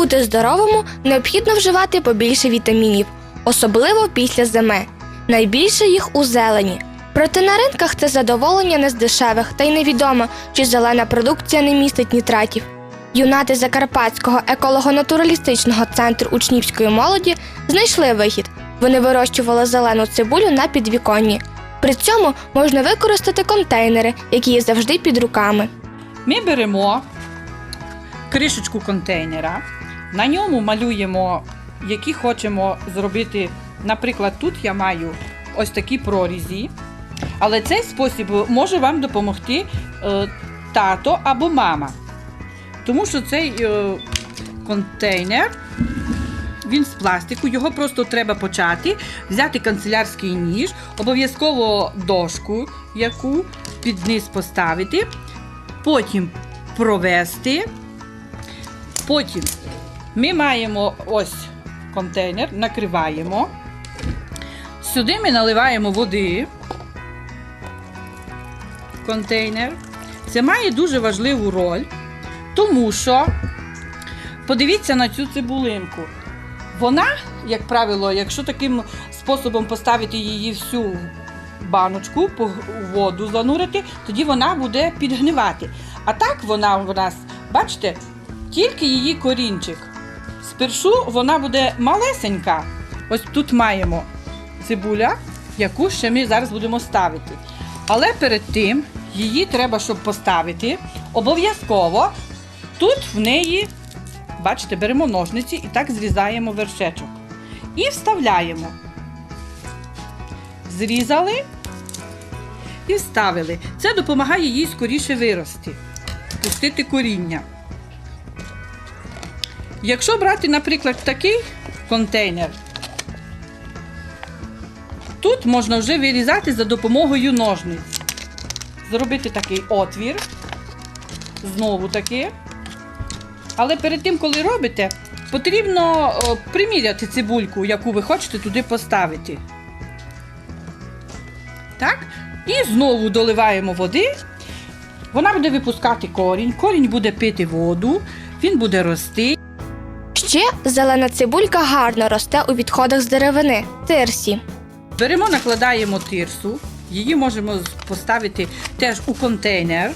Бути здоровому, необхідно вживати побільше вітамінів, особливо після зими. Найбільше їх у зелені. Проте на ринках це задоволення не з дешевих, та й невідомо, чи зелена продукція не містить нітратів. Юнати Закарпатського еколого-натуралістичного центру учнівської молоді знайшли вихід. Вони вирощували зелену цибулю на підвіконні. При цьому можна використати контейнери, які є завжди під руками. Ми беремо кришечку контейнера, на ньому малюємо, які хочемо зробити. Наприклад, тут я маю ось такі прорізі, але цей спосіб може вам допомогти е, тато або мама. Тому що цей е, контейнер. Він з пластику, його просто треба почати, взяти канцелярський ніж, обов'язково дошку, яку під низ поставити, потім провести. Потім ми маємо ось контейнер, накриваємо. Сюди ми наливаємо води. Контейнер. Це має дуже важливу роль, тому що подивіться на цю цибулинку. Вона, як правило, якщо таким способом поставити її всю баночку, по воду занурити, тоді вона буде підгнивати. А так вона у нас, бачите, тільки її корінчик. Спершу вона буде малесенька. Ось тут маємо цибуля, яку ще ми зараз будемо ставити. Але перед тим її треба, щоб поставити, обов'язково тут в неї, бачите, беремо ножниці і так зрізаємо вершечок. І вставляємо. Зрізали і вставили. Це допомагає їй скоріше вирости, пустити коріння. Якщо брати, наприклад, такий контейнер, тут можна вже вирізати за допомогою ножниць. Зробити такий отвір. Знову таки. Але перед тим, коли робите, потрібно приміряти цибульку, яку ви хочете туди поставити. Так? І знову доливаємо води. Вона буде випускати корінь, корінь буде пити воду, він буде рости. Ще зелена цибулька гарно росте у відходах з деревини тирсі. Беремо, накладаємо тирсу, її можемо поставити теж у контейнер.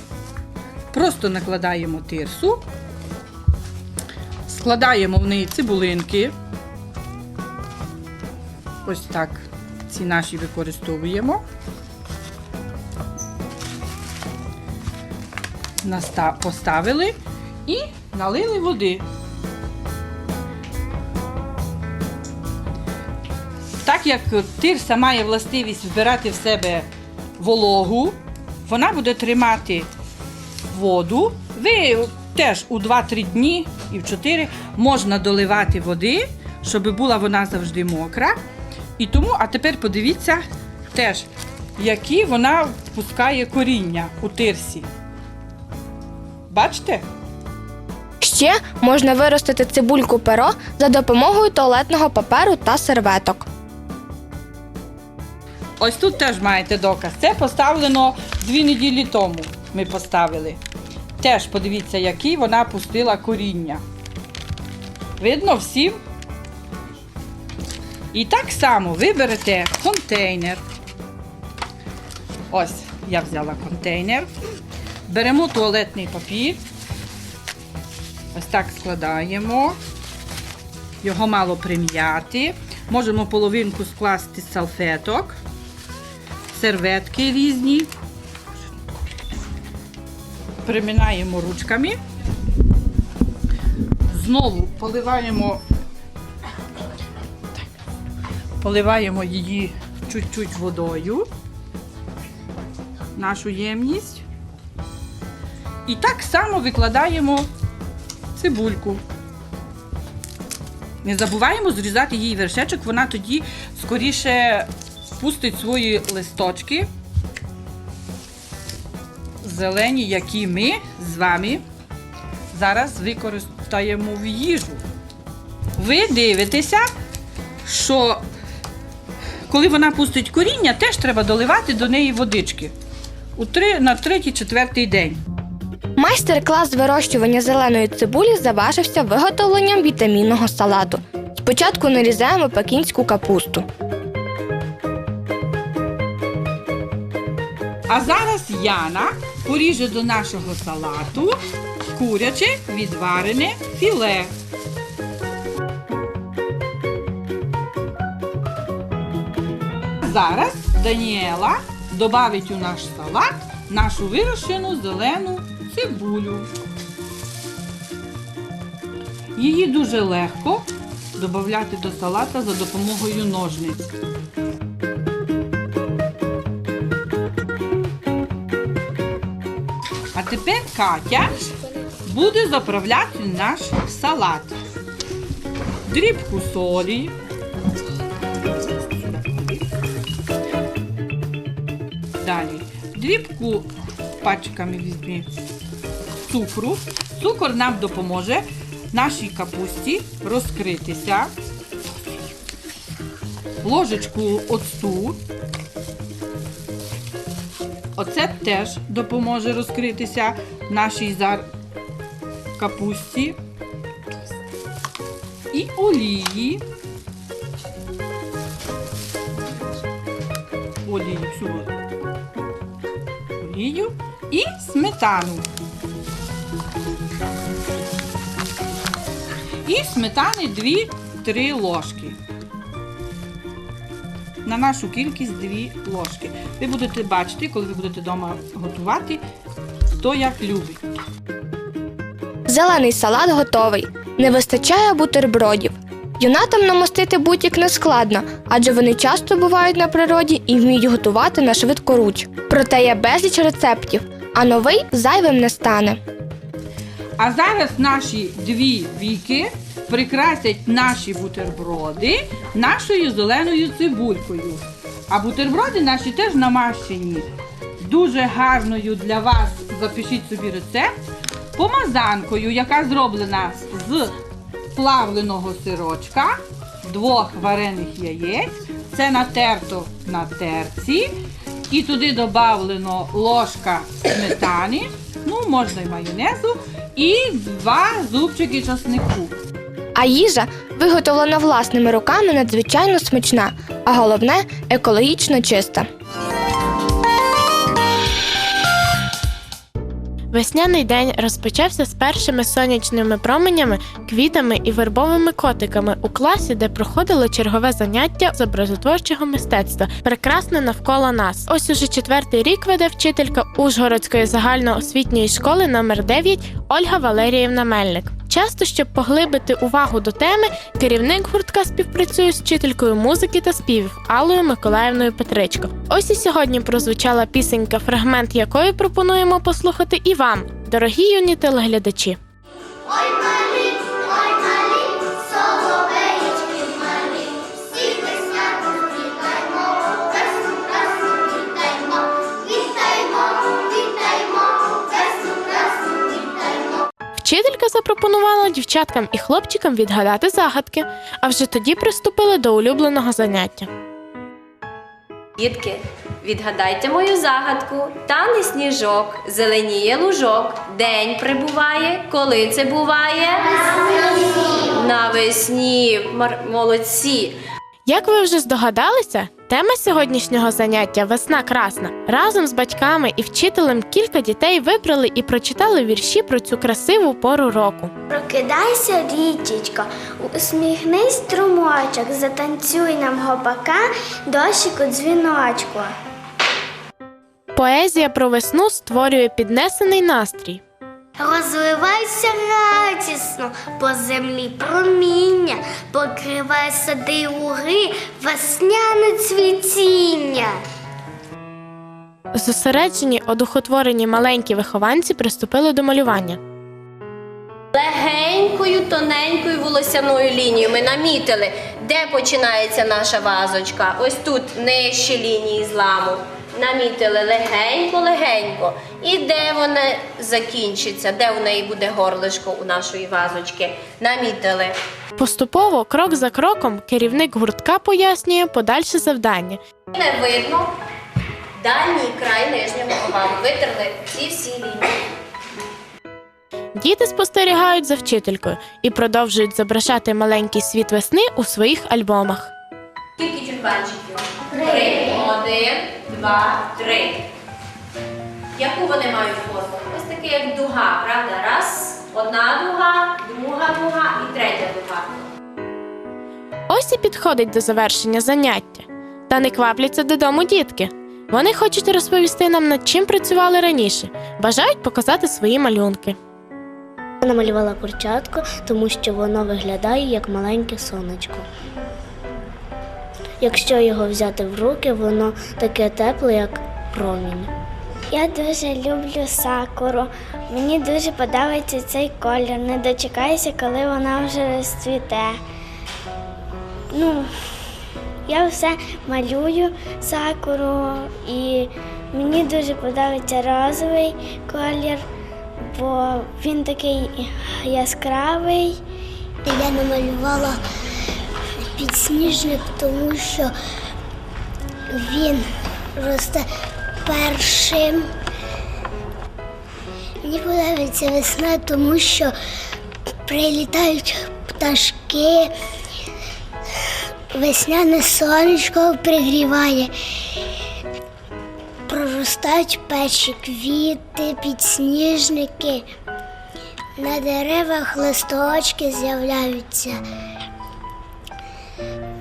Просто накладаємо тирсу, складаємо в неї цибулинки. Ось так ці наші використовуємо. Поставили і налили води. Так як тирса має властивість вбирати в себе вологу, вона буде тримати воду. Ви теж у 2-3 дні і в 4 можна доливати води, щоб була вона завжди мокра. І тому, а тепер подивіться теж, які вона впускає коріння у тирсі. Бачите? Ще можна виростити цибульку перо за допомогою туалетного паперу та серветок. Ось тут теж маєте доказ. Це поставлено дві неділі тому. Ми поставили. Теж подивіться, який вона пустила коріння. Видно всім? І так само ви берете контейнер. Ось, я взяла контейнер. Беремо туалетний папір. Ось так складаємо. Його мало прим'яти. Можемо половинку скласти з салфеток серветки різні. Приминаємо ручками. Знову поливаємо, поливаємо її чуть-чуть водою, нашу ємність. І так само викладаємо цибульку. Не забуваємо зрізати її вершечок, вона тоді скоріше пустить свої листочки, зелені, які ми з вами зараз використаємо в їжу. Ви дивитеся, що коли вона пустить коріння, теж треба доливати до неї водички у три, на третій-четвертий день. Майстер-клас вирощування зеленої цибулі заважився виготовленням вітамінного салату. Спочатку нарізаємо пекінську капусту. А зараз Яна поріже до нашого салату куряче відварене філе. Зараз Даніела додавить у наш салат нашу вирощену зелену цибулю. Її дуже легко додати до салата за допомогою ножниць. Тепер Катя буде заправляти наш салат. Дрібку солі. Далі дрібку пачками візьмі цукру. Цукор нам допоможе нашій капусті розкритися. Ложечку оцту. Оце теж допоможе розкритися нашій зар капусті. І олії. Олію всю. Олію і сметану. І сметани 2-3 ложки. На нашу кількість 2 ложки. Ви будете бачити, коли ви будете вдома готувати, хто як любить. Зелений салат готовий. Не вистачає бутербродів. Юнатам намостити будь-як не складно, адже вони часто бувають на природі і вміють готувати на швидкоруч. Проте є безліч рецептів, а новий зайвим не стане. А зараз наші дві віки прикрасять наші бутерброди нашою зеленою цибулькою. А бутерброди наші теж намащені дуже гарною для вас. Запишіть собі рецепт. Помазанкою, яка зроблена з плавленого сирочка, двох варених яєць. Це натерто на терці. І туди додавлено ложка сметани, ну можна й майонезу, і два зубчики часнику. А їжа, виготовлена власними руками, надзвичайно смачна, а головне екологічно чиста. Весняний день розпочався з першими сонячними променями, квітами і вербовими котиками у класі, де проходило чергове заняття з образотворчого мистецтва, прекрасне навколо нас. Ось уже четвертий рік веде вчителька Ужгородської загальноосвітньої школи номер 9 Ольга Валеріївна Мельник. Часто, щоб поглибити увагу до теми, керівник гуртка співпрацює з вчителькою музики та співів Аллою Миколаївною Петричко. Ось і сьогодні прозвучала пісенька, фрагмент якої пропонуємо послухати і вам, дорогі юні телеглядачі. Вчителька запропонувала дівчаткам і хлопчикам відгадати загадки, а вже тоді приступили до улюбленого заняття. Дітки, відгадайте мою загадку. Тане сніжок, зеленіє лужок. День прибуває. Коли це буває? Навесні. Мар- Молодці. Як ви вже здогадалися, тема сьогоднішнього заняття весна красна. Разом з батьками і вчителем кілька дітей вибрали і прочитали вірші про цю красиву пору року. Прокидайся, річечко, усміхнись струмочок, затанцюй нам гопака, дощику дзвіночку. Поезія про весну створює піднесений настрій. Розливайся радісно по землі проміння, покривай сади й луги, весняне цвітіння. Зосереджені, одухотворені маленькі вихованці приступили до малювання. Легенькою, тоненькою волосяною лінією ми намітили, де починається наша вазочка. Ось тут нижче лінії зламу. Намітили легенько-легенько. І де вона закінчиться, де в неї буде горлишко у нашої вазочки. Намітили. Поступово, крок за кроком, керівник гуртка пояснює подальше завдання. Не видно. Дальній край нижнього овалу. Витерли ці всі лінії. Діти спостерігають за вчителькою і продовжують зображати маленький світ весни у своїх альбомах. Скільки тюльпанчиків? Три. Один, два, три. Яку вони мають форму? Ось таке, як дуга, правда? Раз, одна дуга, друга дуга і третя дуга. Ось і підходить до завершення заняття. Та не квапляться додому дітки. Вони хочуть розповісти нам, над чим працювали раніше, бажають показати свої малюнки. Я намалювала курчатку, тому що воно виглядає як маленьке сонечко. Якщо його взяти в руки, воно таке тепле, як промінь. Я дуже люблю сакуру. Мені дуже подобається цей колір. Не дочекаюся, коли вона вже розцвіте. Ну, я все малюю сакуру і мені дуже подобається розовий колір, бо він такий яскравий. Я намалювала підсніжник, тому що він росте першим. Мені подобається весна, тому що прилітають пташки, весняне сонечко пригріває. Проростають перші квіти, підсніжники. На деревах листочки з'являються.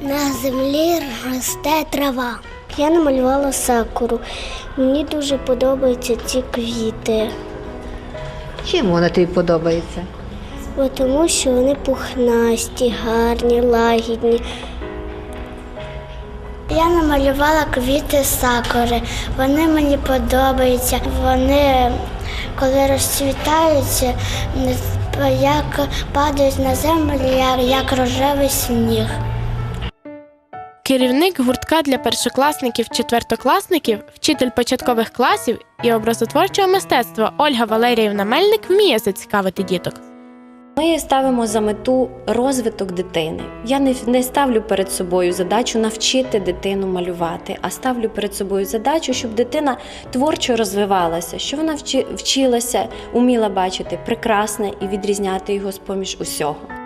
На землі росте трава. Я намалювала сакуру. Мені дуже подобаються ці квіти, Чим вона тобі подобається? бо тому що вони пухнасті, гарні, лагідні. Я намалювала квіти сакури. Вони мені подобаються. Вони, коли розцвітаються, як падають на землю, як, рожевий сніг. Керівник гуртка для першокласників, четвертокласників, вчитель початкових класів і образотворчого мистецтва Ольга Валеріївна Мельник вміє зацікавити діток. Ми ставимо за мету розвиток дитини. Я не, не ставлю перед собою задачу навчити дитину малювати, а ставлю перед собою задачу, щоб дитина творчо розвивалася, щоб вона вчи, вчилася, уміла бачити прекрасне і відрізняти його з поміж усього.